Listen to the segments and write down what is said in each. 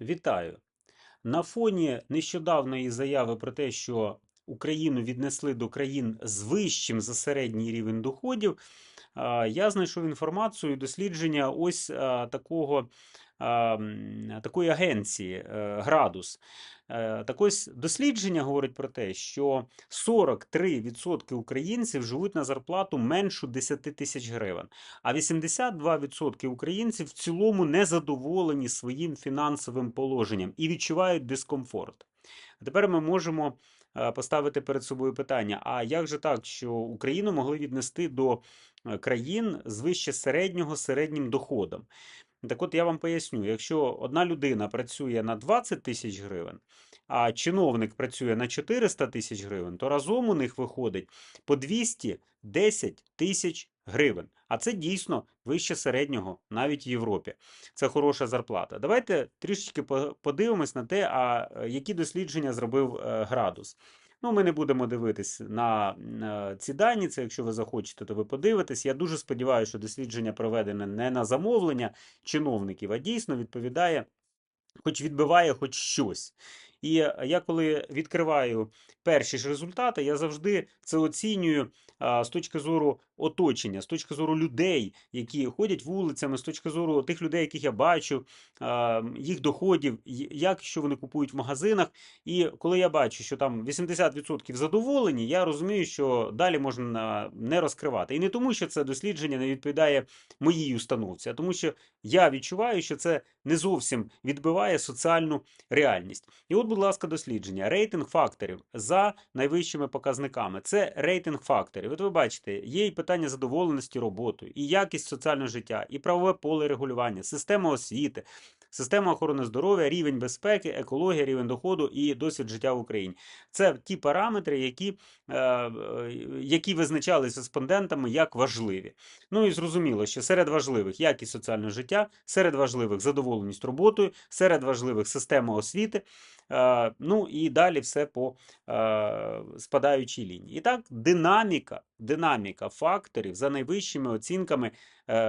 Вітаю! На фоні нещодавної заяви про те, що Україну віднесли до країн з вищим за середній рівень доходів, я знайшов інформацію дослідження ось такого, такої агенції е, Градус. Е, Так ось дослідження говорить про те, що 43% українців живуть на зарплату меншу 10 тисяч гривень, а 82% українців в цілому не задоволені своїм фінансовим положенням і відчувають дискомфорт. А тепер ми можемо е, поставити перед собою питання: а як же так, що Україну могли віднести до країн з вище середнього середнім доходом? Так от я вам поясню: якщо одна людина працює на 20 тисяч гривень, а чиновник працює на 400 тисяч гривень, то разом у них виходить по 210 тисяч гривень. А це дійсно вище середнього навіть в Європі. Це хороша зарплата. Давайте трішечки подивимось на те, а е, які дослідження зробив е, градус. Ну, ми не будемо дивитись на, на ці дані. Це якщо ви захочете, то ви подивитесь. Я дуже сподіваюся, що дослідження проведене не на замовлення чиновників, а дійсно відповідає, хоч відбиває хоч щось. І е, я коли відкриваю перші ж результати, я завжди це оцінюю з точки зору оточення, з точки зору людей, які ходять вулицями, з точки зору тих людей, яких я бачу, їх доходів, як що вони купують в магазинах. І коли я бачу, що там 80% задоволені, я розумію, що далі можна не розкривати. І не тому, що це дослідження не відповідає моїй установці, а тому, що я відчуваю, що це не зовсім відбиває соціальну реальність. І от, будь ласка, дослідження. Рейтинг факторів за найвищими показниками. Це рейтинг факторів. От ви бачите, є і питання задоволеності роботою, і якість соціального життя, і правове поле регулювання, система освіти, система охорони здоров'я, рівень безпеки, екологія, рівень доходу і досвід життя в Україні. Це ті параметри, які, е, е, які визначались респондентами як важливі. Ну і зрозуміло, що серед важливих якість соціального життя, серед важливих задоволеність роботою, серед важливих система освіти. Ну і далі все по спадаючій лінії. І так, динаміка, динаміка факторів за найвищими оцінками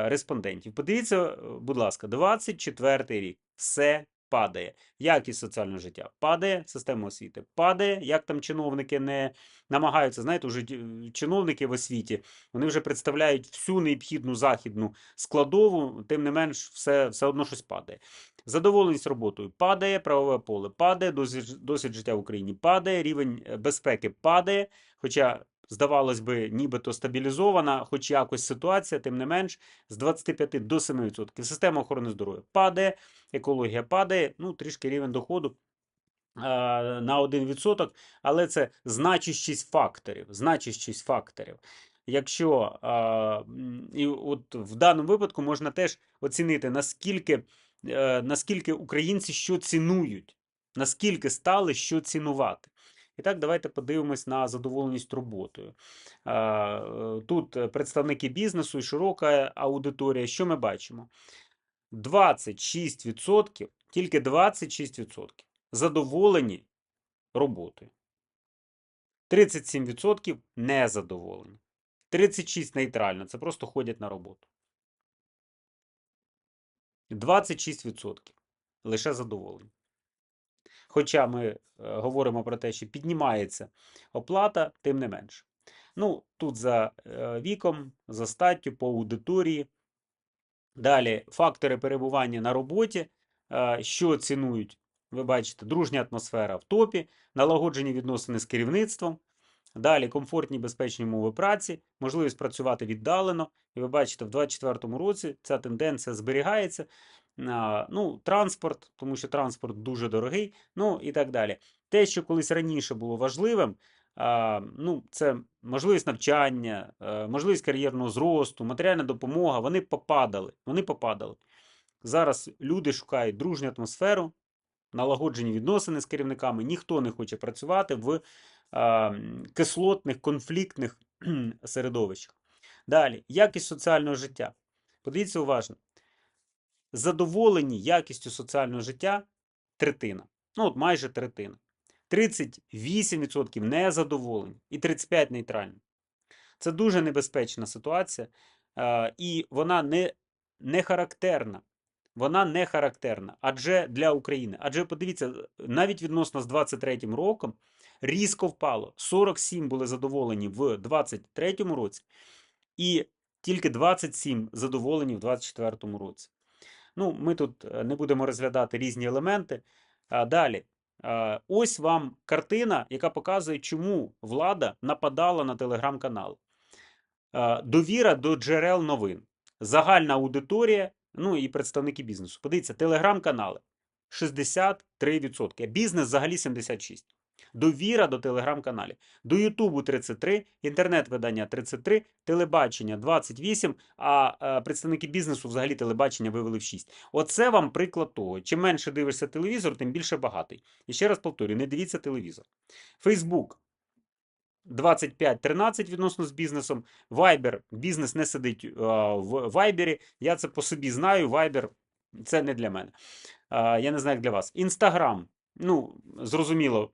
респондентів. Подивіться, е, будь ласка, 24 рік. Все падає. Якість соціального життя падає, система освіти падає. Як там чиновники не намагаються, знаєте, вже чиновники в освіті, вони вже представляють всю необхідну західну складову, тим не менш, все, все одно щось падає. Задоволеність роботою падає, правове поле падає, досвід, життя в Україні падає, рівень е, безпеки падає. Хоча, здавалось би, нібито стабілізована, хоч якось ситуація, тим не менш, з 25 до 7%. Система охорони здоров'я падає, екологія падає, ну, трішки рівень доходу на 1%, але це значущість факторів. Значущість факторів. Якщо а, і от в даному випадку можна теж оцінити, наскільки, е, наскільки українці що цінують, наскільки стали що цінувати. І так, давайте подивимось на задоволеність роботою. Е, Тут е, представники бізнесу і широка аудиторія. Що ми бачимо? 26%, тільки 26% задоволені роботою. 37% незадоволені. 36 нейтрально, це просто ходять на роботу. 26% лише задоволені. Хоча ми е, говоримо про те, що піднімається оплата, тим не менше. Ну, тут за е, віком, за статтю, по аудиторії. Далі фактори перебування на роботі, е, що цінують, ви бачите, дружня атмосфера в топі, налагоджені відносини з керівництвом. Далі комфортні безпечні умови праці, можливість працювати віддалено. І ви бачите, в 2024 році ця тенденція зберігається. Ну, транспорт, тому що транспорт дуже дорогий, ну і так далі. Те, що колись раніше було важливим, ну, це можливість навчання, е, можливість кар'єрного зросту, матеріальна допомога, вони попадали. Вони попадали. Зараз люди шукають дружню атмосферу, налагоджені відносини з керівниками, ніхто не хоче працювати в кислотних, конфліктних середовищах. Далі, якість соціального життя. Подивіться уважно. Задоволені якістю соціального життя третина. Ну, от майже третина. 38% незадоволені і 35% нейтральні. Це дуже небезпечна ситуація, і вона не, не характерна вона не характерна. Адже для України. Адже подивіться, навіть відносно з 23 роком різко впало. 47 були задоволені в 23 році, і тільки 27 задоволені в 24 році. Ну, ми тут е, не будемо розглядати різні елементи. Далі. Ось вам картина, яка показує, чому влада нападала на телеграм-канал. Довіра до джерел новин, загальна аудиторія, ну і представники бізнесу. Подивіться, телеграм-канали 63%, бізнес взагалі 76%. Довіра до телеграм-каналів. До Ютубу 33, інтернет-видання 33, телебачення 28, а е, представники бізнесу взагалі телебачення вивели в 6. Оце вам приклад того. Чим менше дивишся телевізор, тим більше багатий. І ще раз повторюю, не дивіться телевізор. Фейсбук 25-13 відносно з бізнесом. Viber, бізнес не сидить е, в Viber. Я це по собі знаю. Viber це не для мене. Е, Я не знаю, як для вас. Інстаграм. Ну, зрозуміло,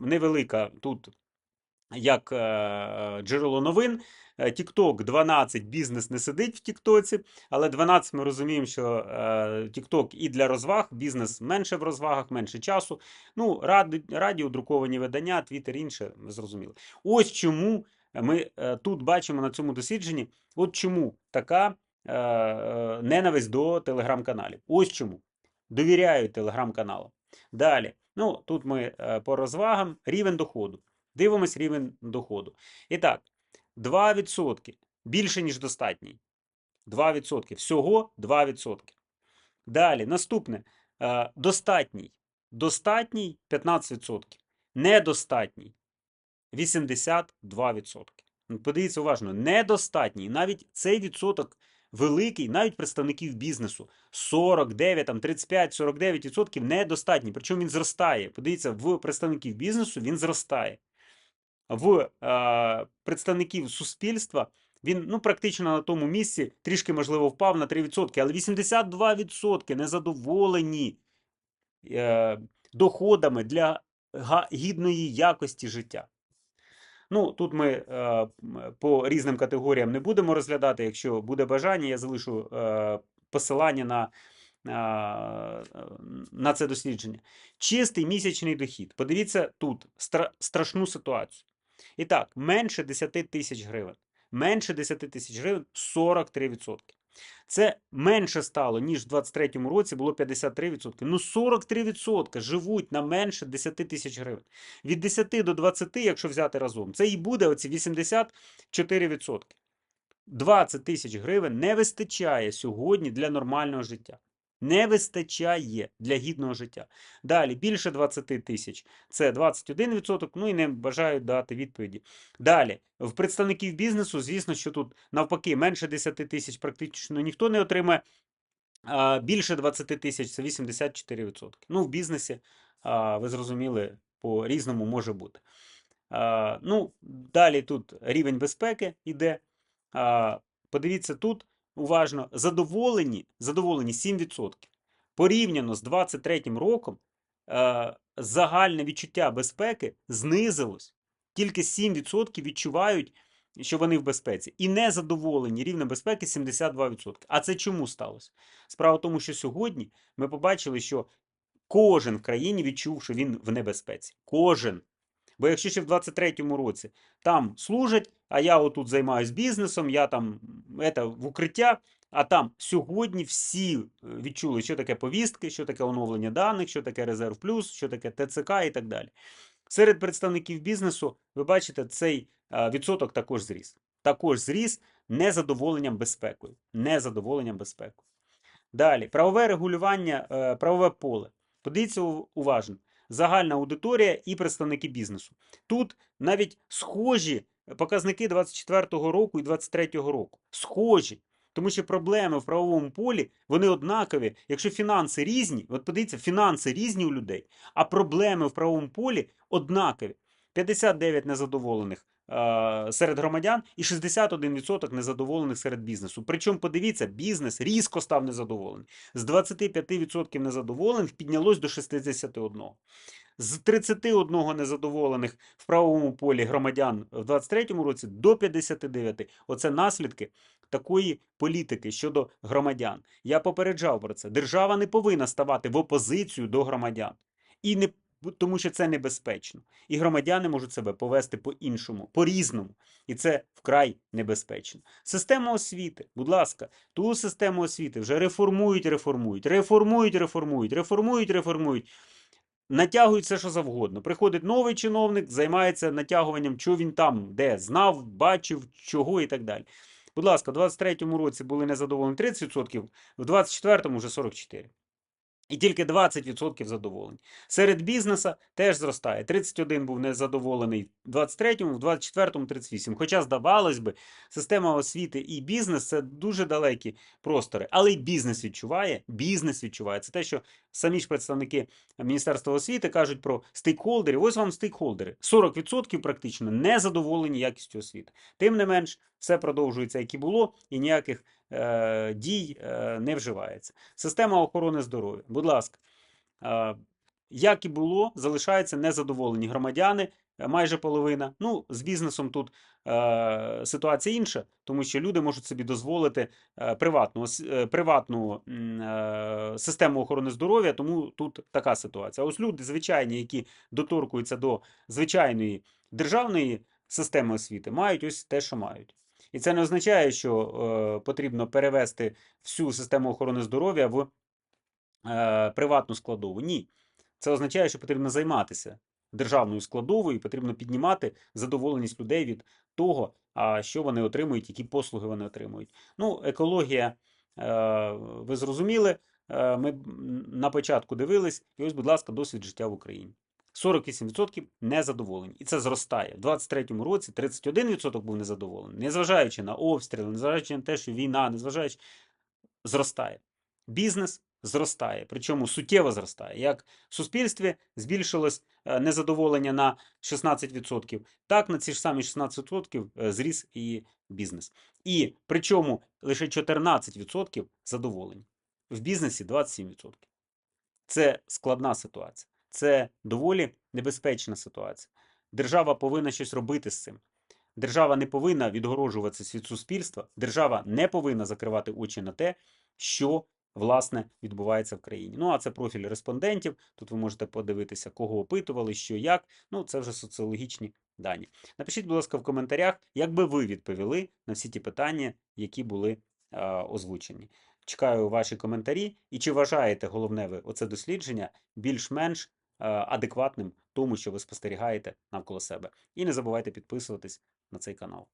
невелика тут як е, джерело новин. Е, TikTok 12 бізнес не сидить в Тіктоці, але 12 ми розуміємо, що е, TikTok і для розваг, бізнес менше в розвагах, менше часу. Ну, раді, радіо, друковані видання, Твіттер, інше, ми зрозуміли. Ось чому ми тут бачимо на цьому дослідженні, от чому така ненависть до телеграм-каналів. Ось чому. Довіряю телеграм-каналам. Далі. Ну, тут ми е, по розвагам, рівень доходу. Дивимось рівень доходу. І так, 2% більше, ніж достатній. 2%. Всього 2%. Далі, наступне. Е, Достатній. Достатній 15%. Недостатній 82%. Ну, Подивіться уважно, недостатній. Навіть цей відсоток великий, навіть представників бізнесу. 49, там 35-49% недостатній. Причому він зростає. Подивіться, в представників бізнесу він зростає. В е, представників суспільства він ну, практично на тому місці трішки, можливо, впав на 3%, але 82% незадоволені е, доходами для гідної якості життя. Ну, тут ми е, по різним категоріям не будемо розглядати. Якщо буде бажання, я залишу е, посилання на, е, на це дослідження. Чистий місячний дохід. Подивіться тут стра- страшну ситуацію. І так, менше 10 тисяч гривень. Менше 10 тисяч гривень 43%. Це менше стало, ніж в 23-му році було 53%. Ну 43% живуть на менше 10 тисяч гривень. Від 10 до 20, якщо взяти разом, це і буде оці 84%. 20 тисяч гривень не вистачає сьогодні для нормального життя. Не вистачає для гідного життя. Далі більше 20 тисяч це 21%, ну і не бажають дати відповіді. Далі, в представників бізнесу, звісно, що тут навпаки менше 10 тисяч практично ніхто не отримає. А більше 20 тисяч це 84%. Ну, в бізнесі, ви зрозуміли, по різному може бути. Ну, далі тут рівень безпеки йде. Подивіться тут уважно, задоволені, задоволені 7%. Порівняно з 23 роком е, загальне відчуття безпеки знизилось. Тільки 7% відчувають, що вони в безпеці. І незадоволені рівнем безпеки 72%. А це чому сталося? Справа в тому, що сьогодні ми побачили, що кожен в країні відчув, що він в небезпеці. Кожен. Бо якщо ще в 23-му році там служать, а я отут займаюсь бізнесом, я там это, в укриття, а там сьогодні всі е, відчули, що таке повістки, що таке оновлення даних, що таке резерв плюс, що таке ТЦК і так далі. Серед представників бізнесу, ви бачите, цей е, відсоток також зріс. Також зріс незадоволенням безпекою. Незадоволенням безпекою. Далі, правове регулювання, е, правове поле. Подивіться уважно. Загальна аудиторія і представники бізнесу. Тут навіть схожі показники 24-го року і 23-го року. Схожі. Тому що проблеми в правовому полі вони однакові. Якщо фінанси різні, от подивіться, фінанси різні у людей, а проблеми в правовому полі однакові. 59 незадоволених е, серед громадян і 61% незадоволених серед бізнесу. Причому, подивіться, бізнес різко став незадоволений. З 25% незадоволених піднялось до 61%. з 31 незадоволених в правовому полі громадян в 23-му році до 59. Оце наслідки такої політики щодо громадян. Я попереджав про це. Держава не повинна ставати в опозицію до громадян. І не тому що це небезпечно. І громадяни можуть себе повести по-іншому, по-різному. І це вкрай небезпечно. Система освіти, будь ласка, ту систему освіти вже реформують, реформують, реформують, реформують, реформують, реформують. Натягують все, що завгодно. Приходить новий чиновник, займається натягуванням, що він там, де знав, бачив, чого і так далі. Будь ласка, у 23-му році були незадоволені 30%, в 24-му вже 44%. І тільки 20% задоволені. Серед бізнеса теж зростає. 31 був незадоволений в 23-му, в 24-му 38. Хоча, здавалось би, система освіти і бізнес це дуже далекі простори. Але й бізнес відчуває. Бізнес відчуває. Це те, що самі ж представники Міністерства освіти кажуть про стейкхолдерів. Ось вам стейкхолдери. 40% практично не задоволені якістю освіти. Тим не менш, все продовжується, як і було, і ніяких е, дій е, не вживається. Система охорони здоров'я. Будь ласка, е, як і було, залишаються незадоволені громадяни, майже половина. Ну, з бізнесом тут е, ситуація інша, тому що люди можуть собі дозволити е, приватну, е, приватну е, систему охорони здоров'я, тому тут така ситуація. Ось люди звичайні, які доторкуються до звичайної державної системи освіти, мають ось те, що мають. І це не означає, що е, потрібно перевести всю систему охорони здоров'я в е, приватну складову. Ні. Це означає, що потрібно займатися державною складовою, і потрібно піднімати задоволеність людей від того, що вони отримують, які послуги вони отримують. Ну, екологія, е, ви зрозуміли. Е, Ми на початку дивились, і ось, будь ласка, досвід життя в Україні. 48% незадоволені. І це зростає. В 23-му році 31% був незадоволений. Незважаючи на обстріли, незважаючи на те, що війна, незважаючи, зростає. Бізнес зростає, причому суттєво зростає. Як в суспільстві збільшилось е, незадоволення на 16%, так на ці ж самі 16% е, зріс і бізнес. І причому лише 14% задоволені. В бізнесі 27%. Це складна ситуація. Це доволі небезпечна ситуація. Держава повинна щось робити з цим. Держава не повинна відгороджуватися від суспільства. Держава не повинна закривати очі на те, що власне відбувається в країні. Ну а це профіль респондентів. Тут ви можете подивитися, кого опитували, що як. Ну це вже соціологічні дані. Напишіть, будь ласка, в коментарях, як би ви відповіли на всі ті питання, які були е, озвучені. Чекаю ваші коментарі. І чи вважаєте головне ви оце дослідження більш-менш адекватним тому, що ви спостерігаєте навколо себе. І не забувайте підписуватись на цей канал.